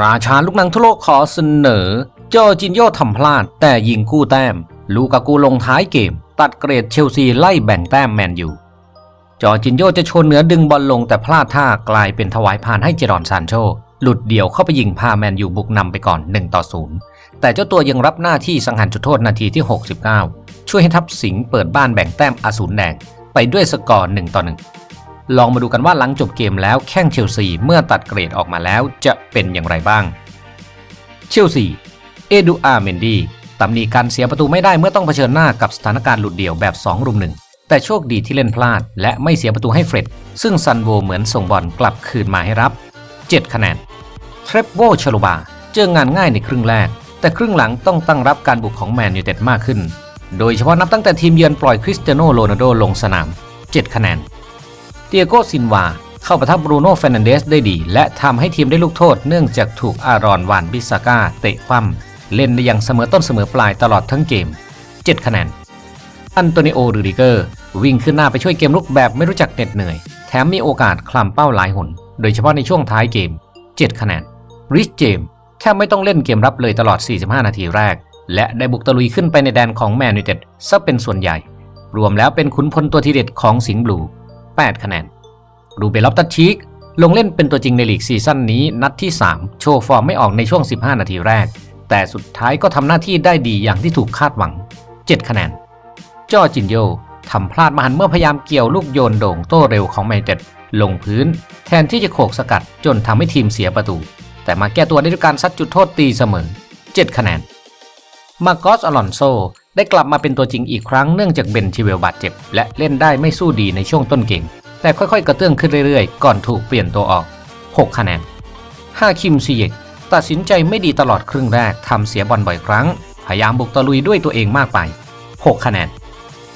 ราชาลูกหนังทั่วโลกขอเสนอจอจินโยทำพลาด แต่ยิงกู้แต้ม ลูกากูลงท้ายเกม ตัดเกรดเชลซีไล่แบ่งแต้มแมนยูจอจินโยจะชนเหนือดึงบอลลงแต่พลาดท่ากลายเป็นถวายผ่านให้เจรอนซานโช หลุดเดี่ยวเข้าไปยิงพาแมนยูบุกนำไปก่อน1ต่อ0แต่เจ้าตัวยังรับหน้าที่สังหารจุดโทษนาทีที่ 69 ช่วยให้ทัพสิงห์เปิดบ้านแบ่งแต้มอสูรแดงไปด้วยสกอร์1ต่อ1 ลองมาดูกันว่าหลังจบเกมแล้วแข้งเชลซีเมื่อตัดเกรดออกมาแล้วจะเป็นอย่างไรบ้าง เชลซี เอดูอาร์เมนดีตำหนิการเสียประตูไม่ได้เมื่อต้องเผชิญหน้ากับสถานการณ์หลุดเดี่ยวแบบ 2 รุมหนึ่งแต่โชคดีที่เล่นพลาด และไม่เสียประตูให้เฟร็ด ซึ่งซันโวเหมือนส่งบอลกลับคืนมาให้รับ 7 คะแนน เทรปโวชโลบา เจองานง่ายในครึ่งแรก แต่ครึ่งหลังต้องตั้งรับการบุกของแมนยูเต็ดมากขึ้น โดยเฉพาะนับตั้งแต่ทีมเยือนปล่อยคริสเตียโนโรนัลโดลงสนาม 7 คะแนน ตียโกซินวา เข้าประทับบรูโน่เฟรนันเดสได้ดี และทำให้ทีมได้ลูกโทษเนื่องจากถูกอารอนวานบิสาก้าเตะคว่ำเล่นได้อย่างเสมอต้นเสมอปลายตลอดทั้งเกม 7 คะแนน อันโตนิโอรูดิเกอร์ วิ่งขึ้นหน้าไปช่วยเกมลุกแบบไม่รู้จักเหน็ดเหนื่อย แถมมีโอกาสคลำเป้าหลายหน โดยเฉพาะในช่วงท้ายเกม 7 คะแนนริชเจมส์แทบไม่ต้องเล่นเกมรับเลยตลอด 45 นาทีแรก และได้บุกตะลุยขึ้นไปในแดนของแมนยูเต็ดซะเป็นส่วนใหญ่ รวมแล้วเป็นขุนพลตัวทีเด็ดของสิงห์บลู 8 คะแนน รูเบลอฟตัชชีกลงเล่นเป็นตัวจริงในลีกซีซั่นนี้นัดที่ 3 โชว์ฟอร์มไม่ออกในช่วง 15 นาทีแรก แต่สุดท้ายก็ทำหน้าที่ได้ดีอย่างที่ถูกคาดหวัง 7 คะแนน จอจินโยทำพลาดมหันเมื่อพยายามเกี่ยวลูกโยนโด่งโต้เร็วของแมนยูเต็ดลงพื้น แทนที่จะโขกสกัดจนทำให้ทีมเสียประตู แต่มาแก้ตัวได้ด้วยการซัดจุดโทษตีเสมอ 7 คะแนน มาโกสอลอนโซ ได้กลับมาเป็นตัวจริงอีกครั้งเนื่องจากเบนชิเวลบาดเจ็บ และเล่นได้ไม่สู้ดีในช่วงต้นเกมแต่ค่อยๆ กระเตื้องขึ้นเรื่อยๆ ก่อนถูกเปลี่ยนตัวออก 6 คะแนนฮาคิมซีเยกตัดสินใจไม่ดีตลอดครึ่งแรกทำเสียบอลบ่อยครั้ง พยายามบุกตะลุยด้วยตัวเองมากไป 6 คะแนน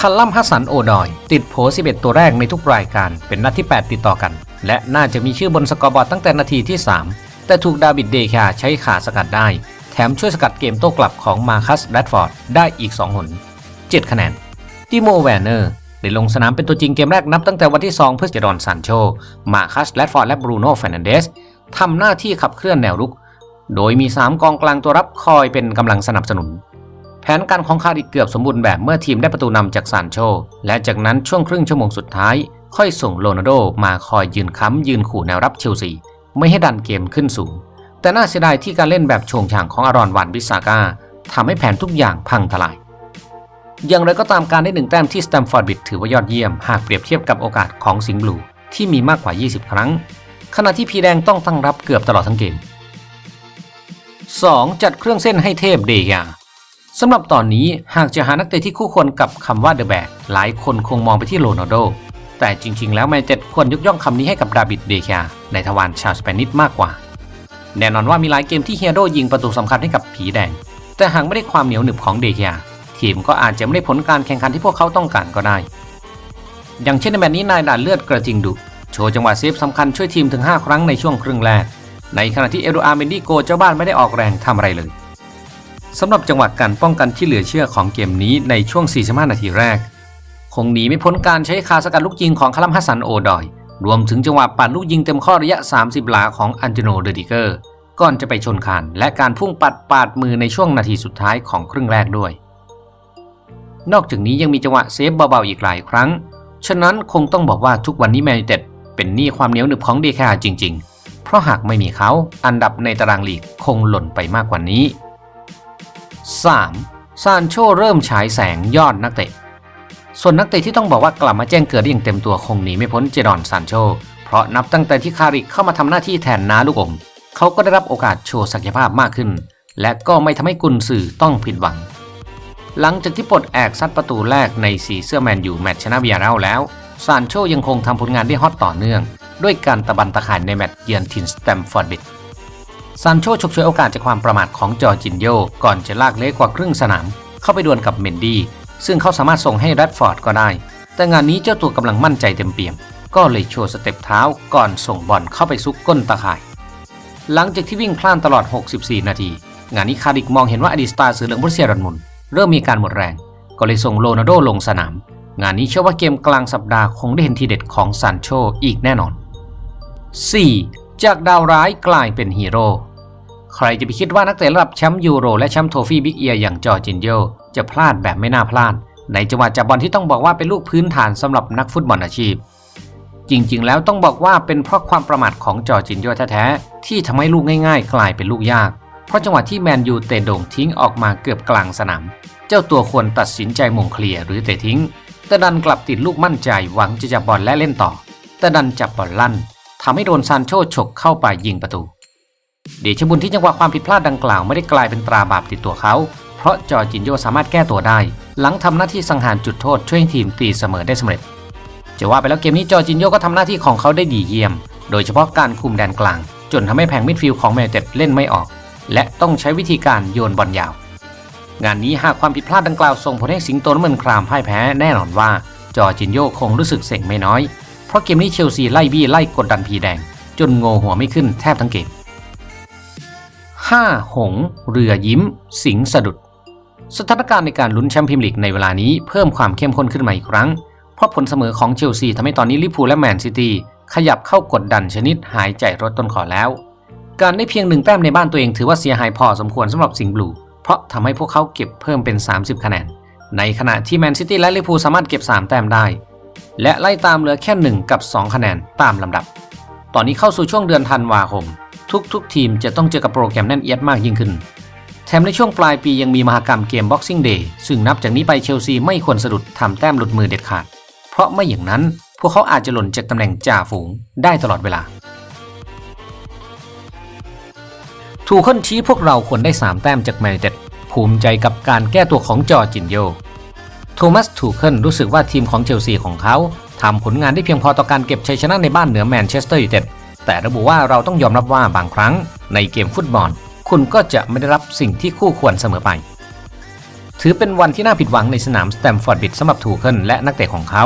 คัลลัมฮัสสันโอดอย ติดโผ11 ตัวแรกในทุกรายการเป็นนัดที่ 8 ติดต่อกัน และน่าจะมีชื่อบนสกอร์บอร์ดตั้งแต่นาทีที่ 3 แต่ถูกดาวิดเดคาใช้ขาสกัดได้ แถมช่วยสกัดเกมโต้กลับของมาคัสแรดฟอร์ดได้อีก 2 หน 7 คะแนนติโมแวนเนอร์ได้ลงสนามเป็นตัวจริงเกมแรกนับตั้งแต่วันที่ 2 พฤศจิกายนซานโช มาคัสแรดฟอร์ดและบรูโน่เฟรนันเดสทำหน้าที่ขับเคลื่อนแนวรุก โดยมี 3 กองกลางตัวรับคอยเป็นกำลังสนับสนุน แผนการของคาริเกือบสมบูรณ์แบบเมื่อทีมได้ประตูนำจากซานโช และจากนั้นช่วงครึ่งชั่วโมงสุดท้าย ค่อยส่งโรนัลโดมาคอยยืนค้ำยืนขู่แนวรับเชลซีไม่ให้ดันเกมขึ้นสูง แต่น่าเสียดายที่การเล่นแบบโฉงฉางของอารอนวานบิสาก้าทำให้แผนทุกอย่างพังทลาย อย่างไรก็ตามการได้หนึ่งแต้มที่สแตมฟอร์ดบิดถือว่ายอดเยี่ยม หากเปรียบเทียบกับโอกาสของสิงห์บลูที่มีมากกว่า 20 ครั้ง ขณะที่พีแดงต้องตั้งรับเกือบตลอดทั้งเกม 2. จัดเครื่องเส้นให้เทพเดียสำหรับตอนนี้หากจะหานักเตะที่คู่ควรกับคำว่าเดอะแบกหลายคนคงมองไปที่โรนัลโด แต่จริง ๆ แล้วแมนเจ็ดควรยกย่องคำนี้ให้กับดาบิดเดคาในทวารชาวสเปนิชมากกว่า แน่นอนว่ามีหลายเกมที่เฮียโดยิงประตูสำคัญให้กับผีแดง แต่หากไม่ได้ความเหนียวหนึบของเดคาทีมก็อาจจะไม่ได้ผลการแข่งขันที่พวกเขาต้องการก็ได้ อย่างเช่นในแมตช์นี้นายด่านเลือดกระจิงดุ โชว์จังหวะเซฟสำคัญช่วยทีมถึง 5 ครั้งในช่วงครึ่งแรก ในขณะที่เอโดอาร์เมนดิโกเจ้าบ้านไม่ได้ออกแรงทำอะไรเลยสำหรับจังหวะการป้องกันที่เหลือเชื่อของเกมนี้ในช่วง 45 นาทีแรก คงหนีไม่พ้นการใช้คาสกัดลูกยิงของคาลัมฮัสซันโอดอย รวมถึงจังหวะปัดลูกยิงเต็มข้อระยะ 30 หลาของอันเจโนเดดิเกอร์ก่อนจะไปชนคานและการพุ่งปัดปาดมือในช่วงนาทีสุดท้ายของครึ่งแรกด้วย นอกจากนี้ยังมีจังหวะเซฟเบาๆอีกหลายครั้ง ฉะนั้นคงต้องบอกว่าทุกวันนี้แมนยูเต็ดเป็นหนี้ความเหนียวหนึบของเดคาจริง ๆ เพราะหากไม่มีเขาอันดับในตารางลีกคงหล่นไปมากกว่านี้ 3. ซานโชเริ่มฉายแสงยอดนักเตะ ส่วนนักเตะที่ต้องบอกว่ากลับมาแจ้งเกิดได้อย่างเต็มตัวคงหนีไม่พ้นเจดอนซานโช เพราะนับตั้งแต่ที่คาริกเข้ามาทำหน้าที่แทนนาลูกอมเขาก็ได้รับโอกาสโชว์ศักยภาพมากขึ้น และก็ไม่ทำให้กุนสื่อต้องผิดหวัง หลังจากที่ปลดแอกซัดประตูแรกในสีเสื้อแมนยูแมตช์ชนะเบียร์เรลแล้วซานโชยังคงทำผลงานได้ฮอตต่อเนื่อง ด้วยการตะบันตะข่ายในแมตช์เยือนทินสแตมฟอร์ดบิดซานโชฉกฉวยโอกาสจากความประมาทของจอร์จินโยก่อนจะลากเละกว่าครึ่งสนาม เข้าไปดวลกับเมนดี้ ซึ่งเขาสามารถส่งให้แรดฟอร์ดก็ได้ แต่งานนี้เจ้าตัวกำลังมั่นใจเต็มเปี่ยม ก็เลยโชว์สเต็ปเท้าก่อนส่งบอลเข้าไปซุกก้นตะข่าย หลังจากที่วิ่งพล่านตลอด 64 นาที งานนี้คาริกมองเห็นว่าอดีตสตาร์สือเหลืองบรุเซียร์ทมุนเริ่มมีการหมดแรง ก็เลยส่งโรนัลโดลงสนาม งานนี้เชื่อว่าเกมกลางสัปดาห์คงได้เห็นทีเด็ดของซานโชอีกแน่นอน 4. จากดาวร้ายกลายเป็นฮีโร่ ใครจะไปคิดว่านักเตะระดับแชมป์ยูโรและแชมป์โทฟี่บิ๊กเอียอย่างจอร์จินโยจะพลาดแบบไม่น่าพลาด ในจังหวะจับบอลที่ต้องบอกว่าเป็นลูกพื้นฐานสำหรับนักฟุตบอลอาชีพ จริงๆ แล้วต้องบอกว่าเป็นเพราะความประมาทของจอร์จินโยแท้ๆที่ทำให้ลูกง่าย ๆ กลายเป็นลูกยาก เพราะจังหวะที่แมนยูเตะโด่งทิ้งออกมาเกือบกลางสนามเจ้าตัวควรตัดสินใจมงเคลียร์หรือเตะทิ้ง แต่ดันกลับติดลูกมั่นใจหวังจะจับบอลและเล่นต่อ แต่ดันจับบอลลั่นทำให้โดนซานโชฉกเข้าไปยิงประตู เดชบุญที่จังหวะความผิดพลาดดังกล่าวไม่ได้กลายเป็นตราบาปติดตัวเขา เพราะจอร์จินโยสามารถแก้ตัวได้ หลังทำหน้าที่สังหารจุดโทษช่วยทีมตีเสมอได้สำเร็จ จะว่าไปแล้วเกมนี้จอร์จินโยก็ทำหน้าที่ของเขาได้ดีเยี่ยม โดยเฉพาะการคุมแดนกลาง จนทำให้แผงมิดฟิลด์ของแมนเต็ดเล่นไม่ออก และต้องใช้วิธีการโยนบอลยาว งานนี้หากความผิดพลาดดังกล่าวส่งผลให้สิงโตน้ำเงินครามพ่ายแพ้แน่นอนว่าจอร์จินโยคงรู้สึกเส็งไม่น้อย เพราะเกมนี้เชลซีไล่บี้ไล่กดดันพีแดง จนโงหัวไม่ขึ้นแทบทั้งเกม 5. หง เรือยิ้ม สิงสะดุด สถานการณ์ในการลุ้นแชมป์พรีเมียร์ลีกในเวลานี้เพิ่มความเข้มข้นขึ้นมาอีกครั้ง เพราะผลเสมอของเชลซีทำให้ตอนนี้ลิเวอร์พูลและแมนซิตี้ขยับเข้ากดดันชนิดหายใจรถต้นขอแล้ว การได้เพียงหนึ่งแต้มในบ้านตัวเองถือว่าเสียหายพอสมควรสำหรับสิงห์บลู เพราะทำให้พวกเขาเก็บเพิ่มเป็น 30 คะแนน ในขณะที่แมนซิตี้และลิเวอร์พูลสามารถเก็บ 3 แต้มได้ และไล่ตามเหลือแค่ 1 กับ 2 คะแนนตามลำดับ ตอนนี้เข้าสู่ช่วงเดือนธันวาคม ทุกๆ ทีมจะต้องเจอกับโปรแกรมแน่นเอียดมากยิ่งขึ้น แถมในช่วงปลายปียังมีมหากรรมเกม Boxing Day ซึ่งนับจากนี้ไปเชลซีไม่ควรสะดุดทำแต้มหลุดมือเด็ดขาด เพราะไม่อย่างนั้นพวกเขาอาจจะหล่นจากตำแหน่งจ่าฝูงได้ตลอดเวลาถูกค้นชี้พวกเราควรได้ 3 แต้มจากแมนเต็ดภูมิใจกับการแก้ตัวของจอร์จินโย โทมัสทูเคิลรู้สึกว่าทีมของเชลซีของเขาทำผลงานได้เพียงพอต่อการเก็บชัยชนะในบ้านเหนือแมนเชสเตอร์ยูไนเต็ด แต่ระบุว่าเราต้องยอมรับว่าบางครั้งในเกมฟุตบอล คุณก็จะไม่ได้รับสิ่งที่คู่ควรเสมอไป ถือเป็นวันที่น่าผิดหวังในสนามสแตมฟอร์ดบิดสำหรับทูเคิลและนักเตะของเขา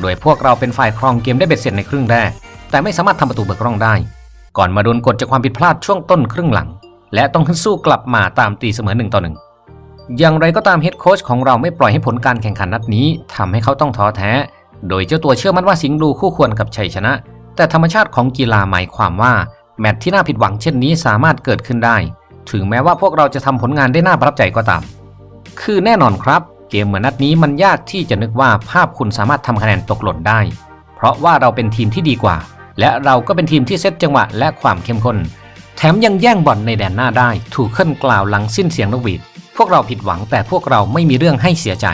โดยพวกเราเป็นฝ่ายครองเกมได้เบ็ดเสร็จในครึ่งแรก แต่ไม่สามารถทำประตูเบิกร่องได้ ก่อนมาโดนกดจากความผิดพลาดช่วงต้นครึ่งหลัง และต้องขึ้นสู้กลับมาตามตีเสมอหนึ่งต่อหนึ่งอย่างไรก็ตามเฮดโค้ชของเราไม่ปล่อยให้ผลการแข่งขันนัดนี้ทำให้เขาต้องท้อแท้ โดยเจ้าตัวเชื่อมั่นว่าสิงห์บลูคู่ควรกับชัยชนะ แต่ธรรมชาติของกีฬาหมายความว่า แมตช์ที่น่าผิดหวังเช่นนี้สามารถเกิดขึ้นได้ ถึงแม้ว่าพวกเราจะทำผลงานได้น่าประทับใจก็ตาม คือแน่นอนครับ เกมเหมือนนัดนี้มันยากที่จะนึกว่าภาพคุณสามารถทำคะแนนตกหล่นได้ เพราะว่าเราเป็นทีมที่ดีกว่า และเราก็เป็นทีมที่เซตจังหวะและความเข้มข้น แถมยังแย่งบอลในแดนหน้าได้ ถูกขึ้นกล่าวหลังสิ้นเสียงนกหวีดพวกเราผิดหวังแต่พวกเราไม่มีเรื่องให้เสียใจ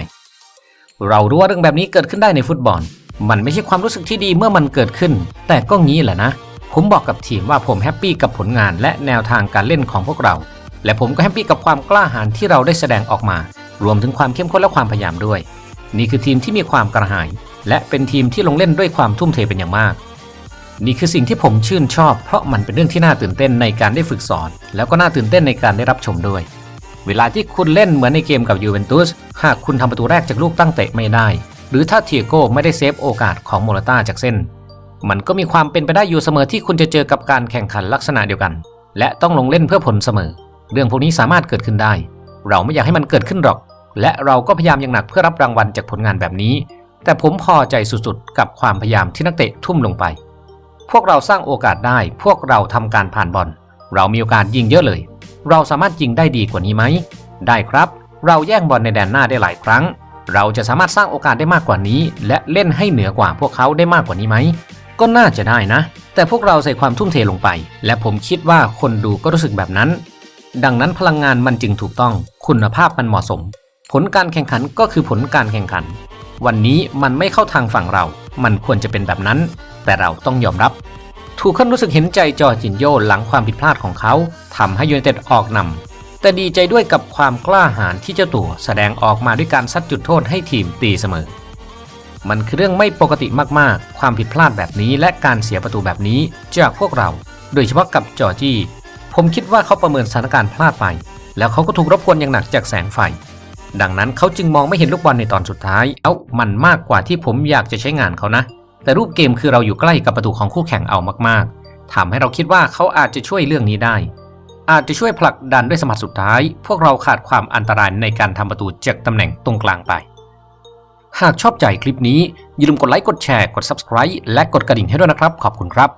เรารู้ว่าเรื่องแบบนี้เกิดขึ้นได้ในฟุตบอล มันไม่ใช่ความรู้สึกที่ดีเมื่อมันเกิดขึ้น แต่ก็งี้แหละนะ ผมบอกกับทีมว่าผมแฮปปี้กับผลงานและแนวทางการเล่นของพวกเรา และผมก็แฮปปี้กับความกล้าหาญที่เราได้แสดงออกมา รวมถึงความเข้มข้นและความพยายามด้วย นี่คือทีมที่มีความกระหาย และเป็นทีมที่ลงเล่นด้วยความทุ่มเทเป็นอย่างมาก นี่คือสิ่งที่ผมชื่นชอบ เพราะมันเป็นเรื่องที่น่าตื่นเต้นในการได้ฝึกสอน แล้วก็น่าตื่นเต้นในการได้รับชมด้วย เวลาที่คุณเล่นเหมือนในเกมกับยูเวนตุสหากคุณทำประตูแรกจากลูกตั้งเตะไม่ได้ หรือถ้าเทียโก้ไม่ได้เซฟโอกาสของโมราต้าจากเส้น มันก็มีความเป็นไปได้อยู่เสมอที่คุณจะเจอกับการแข่งขันลักษณะเดียวกัน และต้องลงเล่นเพื่อผลเสมอ เรื่องพวกนี้สามารถเกิดขึ้นได้ เราไม่อยากให้มันเกิดขึ้นหรอก และเราก็พยายามอย่างหนักเพื่อรับรางวัลจากผลงานแบบนี้ แต่ผมพอใจสุดๆ กับความพยายามที่นักเตะทุ่มลงไป พวกเราสร้างโอกาสได้ พวกเราทำการผ่านบอล เรามีโอกาสยิงเยอะเลย เราสามารถยิงได้ดีกว่านี้ไหม ได้ครับ เราแย่งบอลในแดนหน้าได้หลายครั้ง เราจะสามารถสร้างโอกาสได้มากกว่านี้ และเล่นให้เหนือกว่าพวกเขาได้มากกว่านี้ไหม ก็น่าจะได้นะ แต่พวกเราใส่ความทุ่มเทลงไป และผมคิดว่าคนดูก็รู้สึกแบบนั้น ดังนั้นพลังงานมันจึงถูกต้อง คุณภาพมันเหมาะสม ผลการแข่งขันก็คือผลการแข่งขัน วันนี้มันไม่เข้าทางฝั่งเรา มันควรจะเป็นแบบนั้น แต่เราต้องยอมรับถูกขั้นรู้สึกเห็นใจจอร์จินโยหลังความผิดพลาดของเขาทำให้ยูไนเต็ดออกนำ แต่ดีใจด้วยกับความกล้าหาญที่เจ้าตัวแสดงออกมาด้วยการซัดจุดโทษให้ทีมตีเสมอ มันคือเรื่องไม่ปกติมากๆ ความผิดพลาดแบบนี้และการเสียประตูแบบนี้จากพวกเรา โดยเฉพาะกับจอร์จี้ ผมคิดว่าเขาประเมินสถานการณ์พลาดไป แล้วเขาก็ถูกรบกวนอย่างหนักจากแสงไฟ ดังนั้นเขาจึงมองไม่เห็นลูกบอลในตอนสุดท้าย เอ้า มันมากกว่าที่ผมอยากจะใช้งานเขานะ แต่รูปเกมคือเราอยู่ใกล้กับประตูของคู่แข่งเอามากๆทำให้เราคิดว่าเขาอาจจะช่วยเรื่องนี้ได้ อาจจะช่วยผลักดันด้วยสมัดสุดท้าย พวกเราขาดความอันตรายในการทำประตูจากตำแหน่งตรงกลางไป หากชอบใจคลิปนี้อย่าลืมกดไลค์กดแชร์กด Subscribe และกดกระดิ่งให้ด้วยนะครับ ขอบคุณครับ